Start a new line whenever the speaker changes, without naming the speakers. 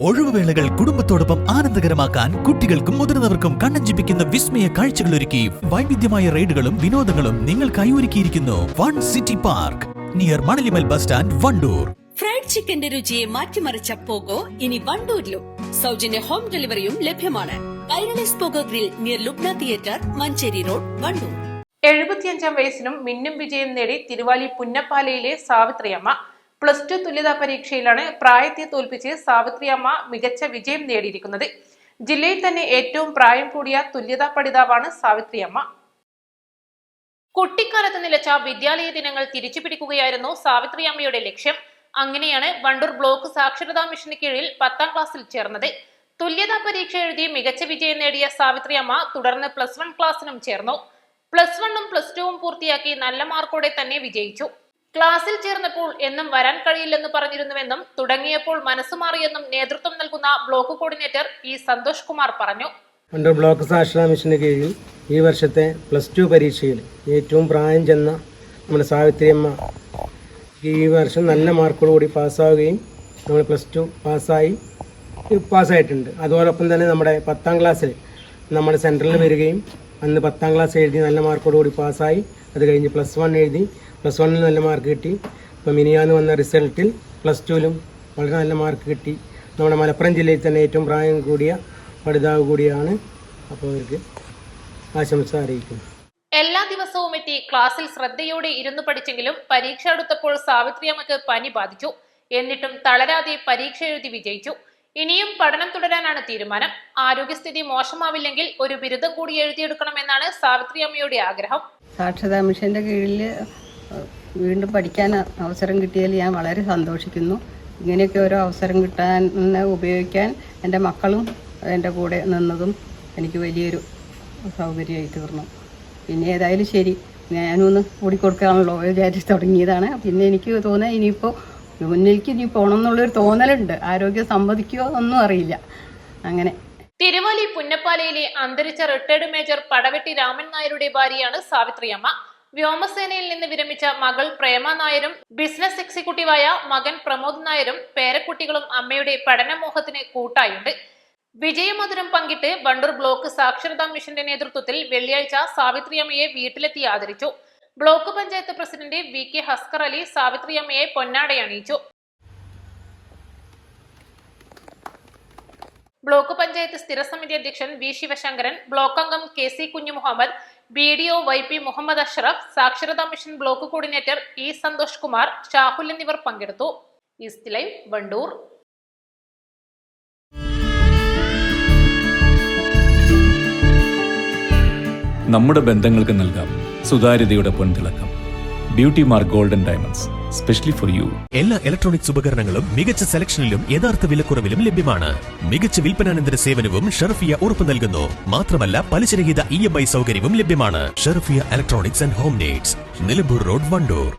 ഒഴിവുവേളകൾ കുടുംബത്തോടൊപ്പം ആനന്ദകരമാക്കാൻ കുട്ടികൾക്കും മുതിർന്നവർക്കും കണ്ണഞ്ചിപ്പിക്കുന്ന വിസ്മയ കാഴ്ചകൾ ഒരുക്കി വൈവിധ്യമായ റൈഡുകളും വിനോദങ്ങളും നിങ്ങൾക്കായി ഒരുക്കിയിരിക്കുന്നു one city park near Manalimal bus stand Wandoor.
Fried ചിക്കന്റെ രുചിയെ മാറ്റിമറിച്ച പോകോ ഇനി വണ്ടൂരിലും. സൗജന്യ ഹോം ഡെലിവറിയും ലഭ്യമാണ്. Kairalis pogo grill near Lubna theatre Manjeri road Wandoor.
എഴുപത്തിയഞ്ചാം വയസ്സിനും മിന്നും വിജയം നേടി തിരുവാലി പുന്നപ്പാലയിലെ സാവിത്രിയമ്മ. പ്ലസ് ടു തുല്യതാ പരീക്ഷയിലാണ് പ്രായത്തെ തോൽപ്പിച്ച് സാവിത്രിയമ്മ മികച്ച വിജയം നേടിയിരിക്കുന്നത്. ജില്ലയിൽ തന്നെ ഏറ്റവും പ്രായം കൂടിയ തുല്യതാ പഠിതാവാണ് സാവിത്രിയമ്മ. കുട്ടിക്കാലത്ത് നിലച്ച വിദ്യാലയ ദിനങ്ങൾ തിരിച്ചു പിടിക്കുകയായിരുന്നു സാവിത്രി അമ്മയുടെ ലക്ഷ്യം. അങ്ങനെയാണ് വണ്ടൂർ ബ്ലോക്ക് സാക്ഷരതാ മിഷന് കീഴിൽ പത്താം ക്ലാസ്സിൽ ചേർന്നത്. തുല്യതാ പരീക്ഷ എഴുതി മികച്ച വിജയം നേടിയ സാവിത്രി അമ്മ തുടർന്ന് പ്ലസ് വൺ ക്ലാസ്സിനും ചേർന്നു. പ്ലസ് വണ്ണും പ്ലസ് ടുവും പൂർത്തിയാക്കി നല്ല മാർക്കോടെ തന്നെ വിജയിച്ചു. ക്ലാസ്സിൽ ചേർന്നപ്പോൾ എന്നും വരാൻ കഴിയില്ലെന്ന് പറഞ്ഞിരുന്നുവെന്നും തുടങ്ങിയപ്പോൾ മനസ്സ് മനസ്സുമാറിയെന്നും നേതൃത്വം നൽകുന്ന block coordinator E Santhosh Kumar പറഞ്ഞു.
വണ്ടൂർ ബ്ലോക്ക് സാക്ഷരതാ മിഷന് കീഴിൽ ഈ വർഷത്തെ പ്ലസ് ടു പരീക്ഷയിൽ ഏറ്റവും പ്രായം ചെന്ന നമ്മുടെ സാവിത്രിയമ്മ ഈ വർഷം നല്ല മാർക്കോടുകൂടി പാസ്സാവുകയും നമ്മൾ പ്ലസ് ടു പാസ്സായി പാസ്സായിട്ടുണ്ട്. അതോടൊപ്പം തന്നെ നമ്മുടെ പത്താം ക്ലാസ്സിൽ നമ്മുടെ സെൻട്രലിൽ വരികയും അന്ന് പത്താം ക്ലാസ് എഴുതി നല്ല മാർക്കോടുകൂടി പാസ്സായി. അത് കഴിഞ്ഞ് പ്ലസ് വൺ എഴുതി പ്ലസ് വണ്ണിൽ നല്ല മാർക്ക് കിട്ടി. ഇപ്പോൾ മിനിയാന്ന് വന്ന റിസൾട്ടിൽ പ്ലസ് ടുവിലും വളരെ നല്ല മാർക്ക് കിട്ടി. നമ്മുടെ മലപ്പുറം ജില്ലയിൽ തന്നെ ഏറ്റവും പ്രായം കൂടിയ പഠിതാവ് കൂടിയാണ് അപ്പോൾ അവർക്ക് ആശംസ അറിയിക്കുന്നു.
എല്ലാ ദിവസവും എത്തി ക്ലാസ്സിൽ ശ്രദ്ധയോടെ ഇരുന്നു പഠിച്ചെങ്കിലും പരീക്ഷ അടുത്തപ്പോൾ സാവിത്രിയമ്മക്ക് പനി ബാധിച്ചു. എന്നിട്ടും തളരാതെ പരീക്ഷ എഴുതി വിജയിച്ചു. ഇനിയും പഠനം തുടരാനാണ് തീരുമാനം. ആരോഗ്യസ്ഥിതി മോശമാവില്ലെങ്കിൽ ഒരു ബിരുദം കൂടി എഴുതിയെടുക്കണമെന്നാണ് സാവിത്രി അമ്മയുടെ ആഗ്രഹം.
സാക്ഷരതാ മിഷന്റെ കീഴിൽ വീണ്ടും പഠിക്കാൻ അവസരം കിട്ടിയതിൽ ഞാൻ വളരെ സന്തോഷിക്കുന്നു. ഇങ്ങനെയൊക്കെ ഓരോ അവസരം കിട്ടാൻ ഉപയോഗിക്കാൻ എന്റെ മക്കളും എന്റെ കൂടെ നിന്നതും എനിക്ക് വലിയൊരു സൗകര്യമായി തീർന്നു. പിന്നെ ഏതായാലും ശരി ഞാനൊന്ന് കൂടിക്കൊടുക്കാണല്ലോ വിചാരിച്ച് തുടങ്ങിയതാണ്. പിന്നെ എനിക്ക് തോന്നുക ഇനിയിപ്പോൾ മുന്നിലേക്ക് ഇനി പോകണം എന്നുള്ളൊരു തോന്നലുണ്ട്. ആരോഗ്യം സമ്മതിക്കുമോ ഒന്നും അറിയില്ല. അങ്ങനെ.
തിരുവല്ലി പുന്നപ്പാലയിലെ അന്തരിച്ച റിട്ടയർഡ് മേജർ പടവെട്ടി രാമൻ നായരുടെ ഭാര്യയാണ് സാവിത്രിയമ്മ. വ്യോമസേനയിൽ നിന്ന് വിരമിച്ച മകൾ പ്രേമ നായരും ബിസിനസ് എക്സിക്യൂട്ടീവായ മകൻ പ്രമോദ് നായരും പേരക്കുട്ടികളും അമ്മയുടെ പഠനമോഹത്തിന് കൂട്ടായുണ്ട്. വിജയമധുരം പങ്കിട്ട് വണ്ടൂർ ബ്ലോക്ക് സാക്ഷരതാ മിഷന്റെ നേതൃത്വത്തിൽ വെള്ളിയാഴ്ച സാവിത്രിയമ്മയെ വീട്ടിലെത്തി ആദരിച്ചു. Block panchayat president V K Haskar Ali സാവിത്രിയമ്മയെ പൊന്നാടയണിയിച്ചു ബ്ലോക്ക് പഞ്ചായത്ത് സ്ഥിരസമിതി അധ്യക്ഷൻ വി ശിവശങ്കരൻ ബ്ലോക്ക് അംഗം K C Kunju Muhammad B D O Y P Muhammad Ashraf സാക്ഷരതാ mission block coordinator E Santhosh Kumar Shahul എന്നിവർ പങ്കെടുത്തു. East live Wandoor.
നമ്മുടെ ബന്ധങ്ങൾക്ക് നൽകാം സുതാര്യതയുടെ പൊൻതിളക്കം. Beauty mark golden diamonds. Specially for you
എല്ലാ ഇലക്ട്രോണിക്സ് ഉപകരണങ്ങളും മികച്ച സെലക്ഷനിലും യഥാർത്ഥ വിലക്കുറവിലും ലഭ്യമാണ്. മികച്ച വിൽപ്പനാനന്തര സേവനവും ഷെർഫിയ ഉറപ്പു നൽകുന്നു. മാത്രമല്ല പലിശരഹിത ഇ എം ഐ സൗകര്യവും ലഭ്യമാണ്. Sherfiya electronics and home needs Nilambur road Wandoor.